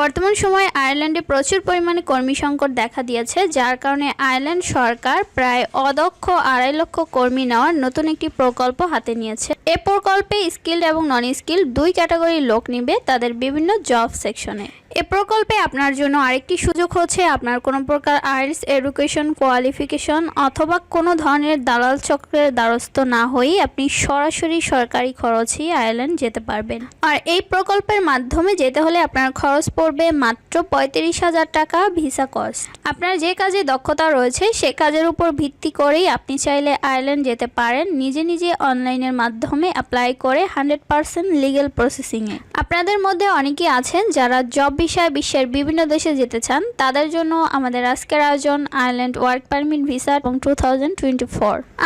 বর্তমান সময়ে আয়ারল্যান্ডে প্রচুর পরিমাণে কর্মী সংকট দেখা দিয়েছে, যার কারণে আয়ারল্যান্ড সরকার প্রায় অদক্ষ আড়াই লক্ষ কর্মী নেওয়ার নতুন একটি প্রকল্প হাতে নিয়েছে। এ প্রকল্পে স্কিল্ড এবং নন স্কিল্ড দুই ক্যাটাগরির লোক নিবে তাদের বিভিন্ন জব সেকশনে। এ প্রকল্পে আপনার জন্য আরেকটি সুযোগ হচ্ছে আপনার কোনো প্রকার আইএলস এডুকেশন কোয়ালিফিকেশন অথবা কোনো ধরনের দালাল চক্রের দ্বারস্থ না হয়েই আপনি সরাসরি সরকারি খরচেই আয়ারল্যান্ড যেতে পারবেন। আর এই প্রকল্পের মাধ্যমে যেতে হলে আপনার খরচ পড়বে মাত্র পঁয়ত্রিশ হাজার টাকা ভিসা কস্ট। আপনার যে কাজে দক্ষতা রয়েছে সে কাজের উপর ভিত্তি করেই আপনি চাইলে আয়ারল্যান্ড যেতে পারেন নিজে নিজে অনলাইনের মাধ্যমে অ্যাপ্লাই করে হান্ড্রেড পার্সেন্ট লিগেল প্রসেসিংয়ে আপনাদের মধ্যে অনেকেই আছেন যারা জব বিষয়ে বিশ্বের বিভিন্ন দেশে যেতে চান, তাদের জন্য আমাদের আজকের আয়োজন আয়ারল্যান্ড ওয়ার্ক পারমিট ভিসা এবং টু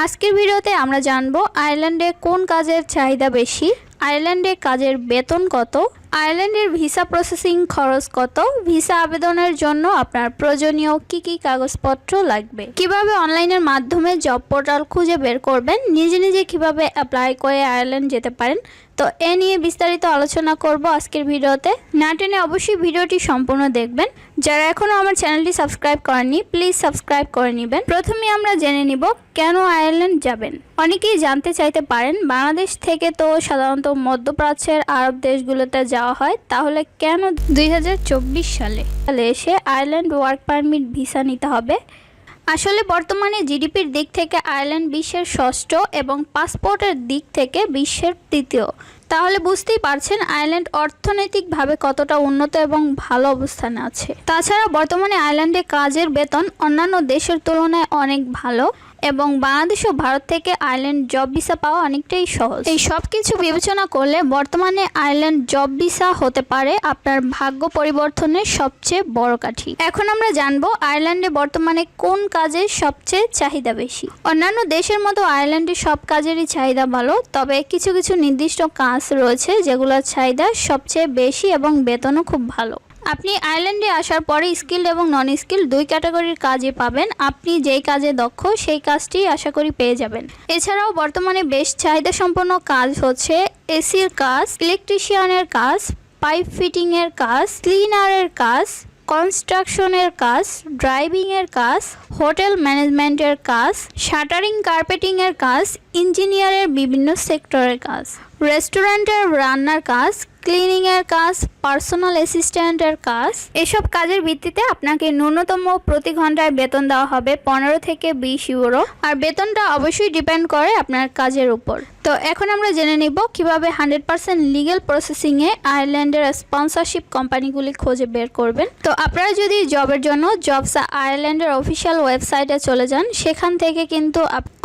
আজকের ভিডিওতে আমরা জানব আয়ারল্যান্ডে কোন কাজের চাহিদা বেশি আয়ারল্যান্ডে কাজের বেতন কত? আয়ারল্যান্ডের ভিসা প্রসেসিং খরচ কত? ভিসা আবেদনের জন্য আপনার প্রয়োজনীয় কি কি কাগজপত্র লাগবে? কীভাবে অনলাইনের মাধ্যমে জব পোর্টাল খুঁজে বের করবেন? নিজে নিজে কীভাবে অ্যাপ্লাই করে আয়ারল্যান্ড যেতে পারেন? তো এ নিয়ে বিস্তারিত আলোচনা করব আজকের ভিডিওতে। না টেনে অবশ্যই ভিডিওটি সম্পূর্ণ দেখবেন। যারা এখনও আমার চ্যানেলটি সাবস্ক্রাইব করেননি প্লিজ সাবস্ক্রাইব করে নেবেন। প্রথমে আমরা জেনে নিব কেন আয়ারল্যান্ড যাবেন। অনেকেই জানতে চাইতে পারেন, বাংলাদেশ থেকে তো সাধারণত মধ্যপ্রাচ্যের আরব দেশগুলোতে যাওয়া হয়, তাহলে কেন দুই হাজার চব্বিশ সালে তাহলে এসে আয়ারল্যান্ড ওয়ার্ক পারমিট ভিসা নিতে হবে? আসলে বর্তমানে জিডিপির দিক থেকে আয়ারল্যান্ড বিশ্বের ষষ্ঠ এবং পাসপোর্টের দিক থেকে বিশ্বের তৃতীয়। তাহলে বুঝতেই পারছেন আয়ারল্যান্ড অর্থনৈতিকভাবে কতটা উন্নত এবং ভালো অবস্থানে আছে। তাছাড়া বর্তমানে আয়ারল্যান্ডে কাজের বেতন অন্যান্য দেশের তুলনায় অনেক ভালো। এবং বাংলাদেশ ও ভারত থেকে আয়ারল্যান্ড জব ভিসা পাওয়া অনেকটাই সহজ। এই সব কিছু বিবেচনা করলে বর্তমানে আয়ারল্যান্ড জব ভিসা হতে পারে আপনার ভাগ্য পরিবর্তনের সবচেয়ে বড় কাঠি। এখন আমরা জানব আয়ারল্যান্ডে বর্তমানে কোন কাজের সবচেয়ে চাহিদা বেশি। অন্যান্য দেশের মতো আয়ারল্যান্ডে সব কাজেরই চাহিদা ভালো, তবে কিছু কিছু নির্দিষ্ট কাজ রয়েছে যেগুলোর চাহিদা সবচেয়ে বেশি এবং বেতনও খুব ভালো। আপনি আয়ারল্যান্ডে আসার পরে স্কিল এবং নন স্কিল দুই ক্যাটাগরির কাজই পাবেন। আপনি যেই কাজে দক্ষ, সেই কাজটি আশা করি পেয়ে যাবেন। এছাড়াও বর্তমানে বেশ চাহিদা সম্পন্ন কাজ হচ্ছে এসির কাজ, ইলেকট্রিশিয়ানের কাজ, পাইপ ফিটিংয়ের কাজ, ক্লিনারের কাজ, কনস্ট্রাকশনের কাজ, ড্রাইভিংয়ের কাজ, হোটেল ম্যানেজমেন্টের কাজ, শাটারিং, কার্পেটিংয়ের কাজ ইঞ্জিনিয়ারের বিভিন্ন সেক্টরের কাজ। রেস্টুরেন্টের রান্নার কাজ, ক্লিনিংয়ের কাজ, পার্সোনাল অ্যাসিস্ট্যান্টের কাজ। এসব কাজের ভিত্তিতে আপনাকে ন্যূনতম প্রতি ঘন্টায় বেতন দেওয়া হবে পনেরো থেকে বিশ ইউরো। আর বেতনটা অবশ্যই ডিপেন্ড করে আপনার কাজের উপর। তো এখন আমরা জেনে নিব কীভাবে হান্ড্রেড পার্সেন্ট লিগেল প্রসেসিংয়ে আয়ারল্যান্ডের স্পন্সরশিপ কোম্পানিগুলি খুঁজে বের করবেন। তো আপনারা যদি জবের জন্য জবস আয়ারল্যান্ডের অফিসিয়াল ওয়েবসাইটে চলে যান, সেখান থেকে কিন্তু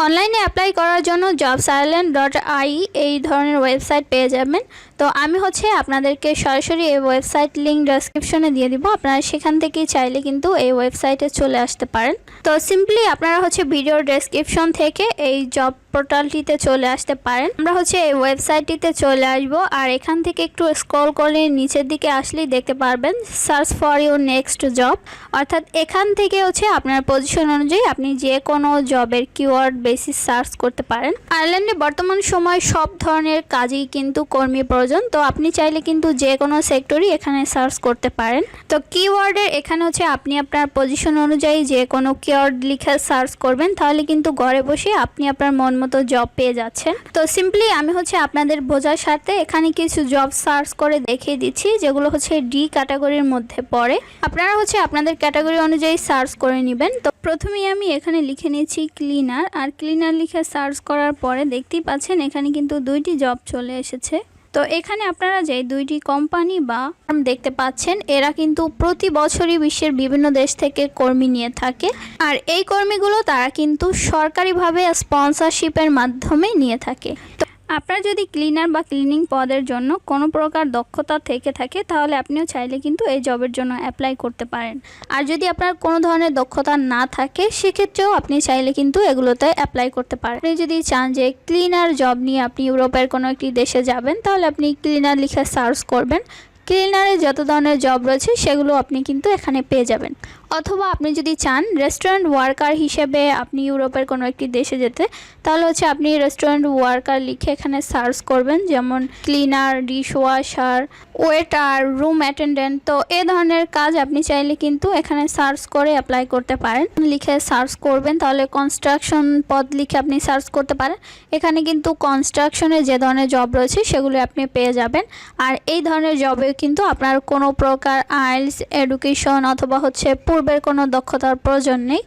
অনলাইনে অ্যাপ্লাই করার জন্য জবস আয়ারল্যান্ড ডট আই এই ধরনের ওয়েবসাইট পেয়ে যাবেন। তো আমি হচ্ছে আপনাদেরকে সরাসরি এই ওয়েবসাইট লিঙ্ক ডেসক্রিপশনে দিয়ে দিব। আপনারা সেখান থেকেই চাইলে কিন্তু এই ওয়েবসাইটে চলে আসতে পারেন। তো সিম্পলি আপনারা হচ্ছে ভিডিওর ডেসক্রিপশন থেকে এই জব পোর্টালটিতে চলে আসতে পারেন। আমরা হচ্ছে এই ওয়েবসাইটটিতে চলে আসব আর এখান থেকে একটু স্ক্রল করলে নিচের দিকে আসলেই দেখতে পারবেন। Search for your next job অর্থাৎ এখান থেকে হচ্ছে আপনার পজিশন অনুযায়ী আপনি যে কোনো জবের কিওয়ার্ড বেসিস সার্চ করতে পারেন। আয়ারল্যান্ডে বর্তমান সময় সব ধরনের কাজেই কিন্তু কর্মী প্রয়োজন। তো আপনি চাইলে কিন্তু যে কোনো সেক্টরই এখানে সার্চ করতে পারেন। তো কিওয়ার্ডের এখানে হচ্ছে আপনি আপনার পজিশন অনুযায়ী যে কোনো কিওয়ার্ড লিখে সার্চ করবেন। তাহলে কিন্তু ঘরে বসে আপনি আপনার মন মতো জব পেয়ে যাচ্ছে তো সিম্পলি আমি হচ্ছে আপনাদের বোঝার সাথে এখানে কিছু জব সার্চ করে দেখিয়ে দিচ্ছি, যেগুলো হচ্ছে ডি ক্যাটাগরির মধ্যে পড়ে। আপনারা হচ্ছে আপনাদের ক্যাটাগরি অনুযায়ী সার্চ করে নেবেন। তো প্রথমেই আমি এখানে লিখে নিয়েছি ক্লিনার আর ক্লিনার লিখে সার্চ করার পরে দেখতেই পাচ্ছেন এখানে কিন্তু দুইটি জব চলে এসেছে। তো এখানে আপনারা যে দুইটি কোম্পানি বা ফার্ম দেখতে পাচ্ছেন, এরা কিন্তু প্রতি বছরই বিশ্বের বিভিন্ন দেশ থেকে কর্মী নিয়ে থাকে। আর এই কর্মীগুলো তারা কিন্তু সরকারিভাবে স্পন্সরশিপের মাধ্যমে নিয়ে থাকে। তো আপনার যদি ক্লিনার বা ক্লিনিং পদের জন্য কোনো প্রকার দক্ষতা থেকে থাকে, তাহলে আপনিও চাইলে কিন্তু এই জবের জন্য অ্যাপ্লাই করতে পারেন। আর যদি আপনার কোনো ধরনের দক্ষতা না থাকে, সেক্ষেত্রেও আপনি চাইলে কিন্তু এগুলোতে অ্যাপ্লাই করতে পারেন। আপনি যদি চান যে ক্লিনার জব নিয়ে আপনি ইউরোপের কোনো একটি দেশে যাবেন, তাহলে আপনি ক্লিনার লিখে সার্চ করবেন। ক্লিনারে যত ধরনের জব রয়েছে, সেগুলো আপনি কিন্তু এখানে পেয়ে যাবেন। অথবা আপনি যদি চান রেস্টুরেন্ট ওয়ার্কার হিসেবে আপনি ইউরোপের কোনো একটি দেশে যেতে, তাহলে হচ্ছে আপনি রেস্টুরেন্ট ওয়ার্কার লিখে এখানে সার্চ করবেন, যেমন cleaner dish washer waiter room attendant তো এ ধরনের কাজ আপনি চাইলে কিন্তু এখানে সার্চ করে অ্যাপ্লাই করতে পারেন। লিখে সার্চ করবেন, তাহলে কনস্ট্রাকশন পদ লিখে আপনি সার্চ করতে পারেন। এখানে কিন্তু কনস্ট্রাকশনের যে ধরনের জব রয়েছে, সেগুলো আপনি পেয়ে যাবেন। আর এই ধরনের জবে কিন্তু আপনার কোনো প্রকার আইলস এডুকেশন অথবা হচ্ছে পূর্বের কোনো দক্ষতার প্রয়োজন নেই।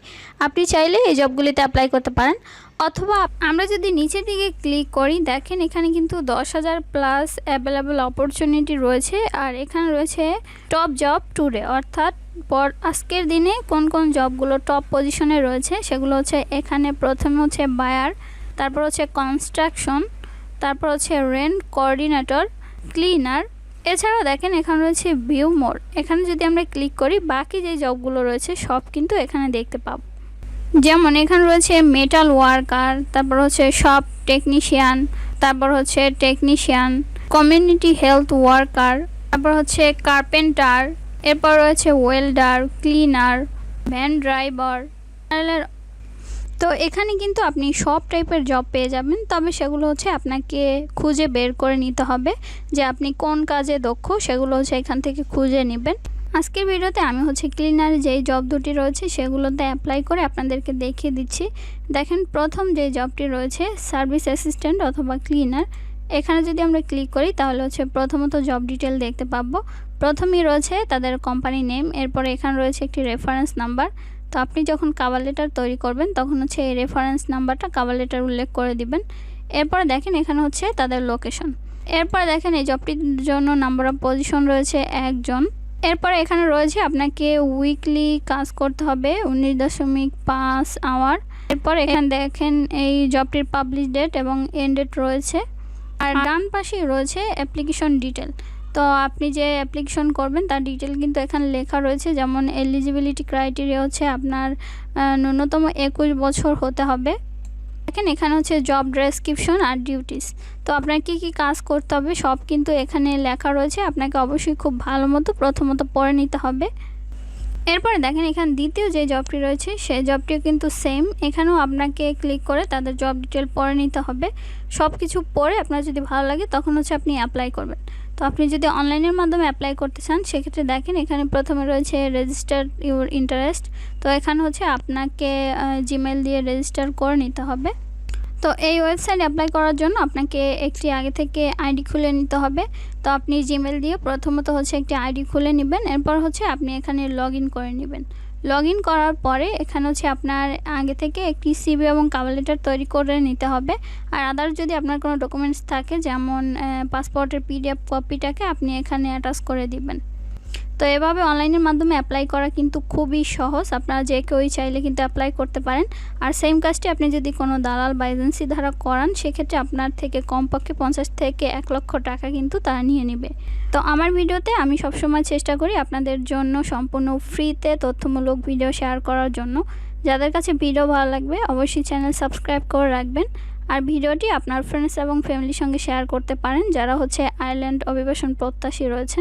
আপনি চাইলে এই জবগুলিতে অ্যাপ্লাই করতে পারেন। অথবা আমরা যদি নিচের দিকে ক্লিক করি, দেখেন এখানে কিন্তু দশ হাজার প্লাস অ্যাভেলেবল অপরচুনিটি রয়েছে। আর এখানে রয়েছে টপ জব টুডে অর্থাৎ পর আজকের দিনে কোন কোন জবগুলো টপ পজিশনে রয়েছে, সেগুলো হচ্ছে এখানে প্রথমে হচ্ছে বায়ার তারপর হচ্ছে কনস্ট্রাকশন তারপর হচ্ছে রেন্ট কোঅর্ডিনেটর ক্লিনার এছাড়াও দেখেন এখানে রয়েছে ভিউ মোর এখানে যদি আমরা ক্লিক করি, বাকি যে জবগুলো রয়েছে সব কিন্তু এখানে দেখতে পাবো। যেমন এখানে রয়েছে মেটাল ওয়ার্কার তারপর হচ্ছে শপ টেকনিশিয়ান তারপর হচ্ছে টেকনিশিয়ান কমিউনিটি হেলথ ওয়ার্কার তারপর হচ্ছে কার্পেন্টার এরপর রয়েছে ওয়েল্ডার ক্লিনার ভ্যান ড্রাইভার তো এখানে কিন্তু আপনি সব টাইপের জব পেয়ে যাবেন, তবে সেগুলো হচ্ছে আপনাকে খুঁজে বের করে নিতে হবে যে আপনি কোন কাজে দক্ষ সেগুলো হচ্ছে এখান থেকে খুঁজে নেবেন। আজকের ভিডিওতে আমি হচ্ছে ক্লিনার যেই জব দুটি রয়েছে সেগুলোতে অ্যাপ্লাই করে আপনাদেরকে দেখিয়ে দিচ্ছি। দেখেন প্রথম যে জবটি রয়েছে সার্ভিস অ্যাসিস্ট্যান্ট অথবা ক্লিনার এখানে যদি আমরা ক্লিক করি তাহলে হচ্ছে প্রথমত জব ডিটেল দেখতে পাবো। প্রথমেই রয়েছে তাদের কোম্পানি নেম এরপরে এখানে রয়েছে একটি রেফারেন্স নাম্বার তো আপনি যখন কাভার লেটার তৈরি করবেন, তখন হচ্ছে এই রেফারেন্স নাম্বারটা কাভার লেটার উল্লেখ করে দিবেন। এরপরে দেখেন এখানে হচ্ছে তাদের লোকেশন এরপর দেখেন এই জবটির জন্য নাম্বার অফ পজিশন রয়েছে একজন। এরপর এখানে রয়েছে আপনাকে উইকলি কাজ করতে হবে, উনিশ দশমিক পাঁচ আওয়ার এরপর এখানে দেখেন এই জবটির পাবলিশ ডেট এবং এন্ড ডেট রয়েছে। আর ডান পাশেই রয়েছে অ্যাপ্লিকেশন ডিটেল তো আপনি যে অ্যাপ্লিকেশন করবেন, তার ডিটেল কিন্তু এখানে লেখা রয়েছে। যেমন এলিজিবিলিটি ক্রাইটেরিয়া হচ্ছে আপনার ন্যূনতম একুশ বছর হতে হবে। দেখেন এখানে হচ্ছে জব ডেসক্রিপশন আর ডিউটিস তো আপনার কি কি কাজ করতে হবে, সব কিন্তু এখানে লেখা রয়েছে। আপনাকে অবশ্যই খুব ভালো মতো প্রথমত পড়ে নিতে হবে। এরপরে দেখেন এখানে দ্বিতীয় যে জবটি রয়েছে, সেই জবটিও কিন্তু সেম এখানেও আপনাকে ক্লিক করে তাদের জব ডিটেল পড়ে নিতে হবে। সব কিছু পড়ে আপনার যদি ভালো লাগে, তখন হচ্ছে আপনি অ্যাপ্লাই করবেন। তো আপনি যদি অনলাইনের মাধ্যমে অ্যাপ্লাই করতে চান, সেক্ষেত্রে দেখেন এখানে প্রথমে রয়েছে রেজিস্টার ইউর ইন্টারেস্ট তো এখানে হচ্ছে আপনাকে জিমেল দিয়ে রেজিস্টার করে নিতে হবে। তো এই ওয়েবসাইট অ্যাপ্লাই করার জন্য আপনাকে একটি আগে থেকে আইডি খুলে নিতে হবে। তো আপনি জিমেল দিয়ে প্রথমত হচ্ছে একটি আইডি খুলে নেবেন। এরপর হচ্ছে আপনি এখানে লগ করে নেবেন। লগ ইন করার পরে এখানে হচ্ছে আপনার আগে থেকে একটি সিবি এবং কাভার লেটার তৈরি করে নিতে হবে। আর আদার্স যদি আপনার কোনো ডকুমেন্টস থাকে, যেমন পাসপোর্টের পিডিএফ কপিটাকে আপনি এখানে অ্যাটাচ করে দিবেন। তো এভাবে অনলাইনের মাধ্যমে অ্যাপ্লাই করা কিন্তু খুবই সহজ। আপনারা যে কেউই চাইলে কিন্তু অ্যাপ্লাই করতে পারেন। আর সেম কাজটি আপনি যদি কোনো দালাল বা এজেন্সি দ্বারা করান, সেক্ষেত্রে আপনার থেকে কমপক্ষে পঞ্চাশ থেকে এক লক্ষ টাকা কিন্তু তারা নিয়ে নেবে। তো আমার ভিডিওতে আমি সবসময় চেষ্টা করি আপনাদের জন্য সম্পূর্ণ ফ্রিতে তথ্যমূলক ভিডিও শেয়ার করার জন্য। যাদের কাছে ভিডিও ভালো লাগবে, অবশ্যই চ্যানেল সাবস্ক্রাইব করে রাখবেন। আর ভিডিওটি আপনার ফ্রেন্ডস এবং ফ্যামিলির সঙ্গে শেয়ার করতে পারেন, যারা হচ্ছে আয়ারল্যান্ড অভিবাসন প্রত্যাশী রয়েছে।